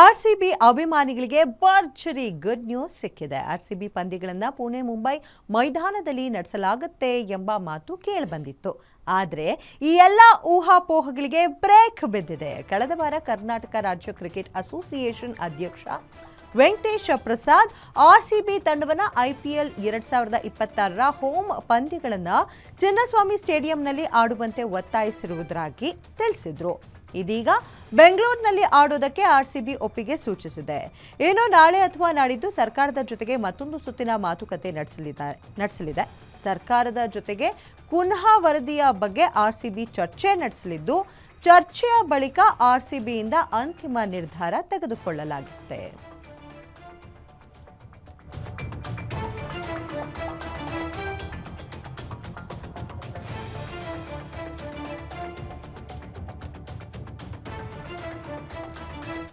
RCB ಅಭಿಮಾನಿಗಳಿಗೆ ಭರ್ಜರಿ good news ಸಿಕ್ಕಿದೆ. ಆರ್ ಸಿ ಬಿ ಪಂದ್ಯಗಳನ್ನು ಪುಣೆ ಮುಂಬೈ ಮೈದಾನದಲ್ಲಿ ನಡೆಸಲಾಗುತ್ತೆ ಎಂಬ ಮಾತು ಕೇಳಿಬಂದಿತ್ತು. ಆದರೆ ಈ ಎಲ್ಲ ಊಹಾಪೋಹಗಳಿಗೆ ಬ್ರೇಕ್ ಬಿದ್ದಿದೆ. ಕಳೆದ ವಾರ ಕರ್ನಾಟಕ ರಾಜ್ಯ ಕ್ರಿಕೆಟ್ ಅಸೋಸಿಯೇಷನ್ ಅಧ್ಯಕ್ಷ Venkatesh Prasad R C B ತಂಡವನ್ನು ಐಪಿಎಲ್ ಎರಡು ಸಾವಿರದ ಇಪ್ಪತ್ತಾರರ ಹೋಮ್ ಪಂದ್ಯಗಳನ್ನು ಚಿನ್ನಸ್ವಾಮಿ ಸ್ಟೇಡಿಯಂನಲ್ಲಿ ಆಡುವಂತೆ ಒತ್ತಾಯಿಸಿರುವುದಾಗಿ ತಿಳಿಸಿದ್ರು. ಇದೀಗ ಬೆಂಗಳೂರಿನಲ್ಲಿ ಆಡೋದಕ್ಕೆ ಆರ್ಸಿಬಿ ಒಪ್ಪಿಗೆ ಸೂಚಿಸಿದೆ. ಏನೋ ನಾಳೆ ಅಥವಾ ನಾಡಿದ್ದು ಸರ್ಕಾರದ ಜೊತೆಗೆ ಮತ್ತೊಂದು ಸುತ್ತಿನ ಮಾತುಕತೆ ನಡೆಸಲಿದ್ದಾರೆ ನಡೆಸಲಿದೆ. ಸರ್ಕಾರದ ಜೊತೆಗೆ ಪುನಃ ವರದಿಯ ಬಗ್ಗೆ ಆರ್ಸಿಬಿ ಚರ್ಚೆ ನಡೆಸಲಿದ್ದು, ಚರ್ಚೆಯ ಬಳಿಕ ಆರ್ಸಿಬಿಯಿಂದ ಅಂತಿಮ ನಿರ್ಧಾರ ತೆಗೆದುಕೊಳ್ಳಲಾಗುತ್ತೆ.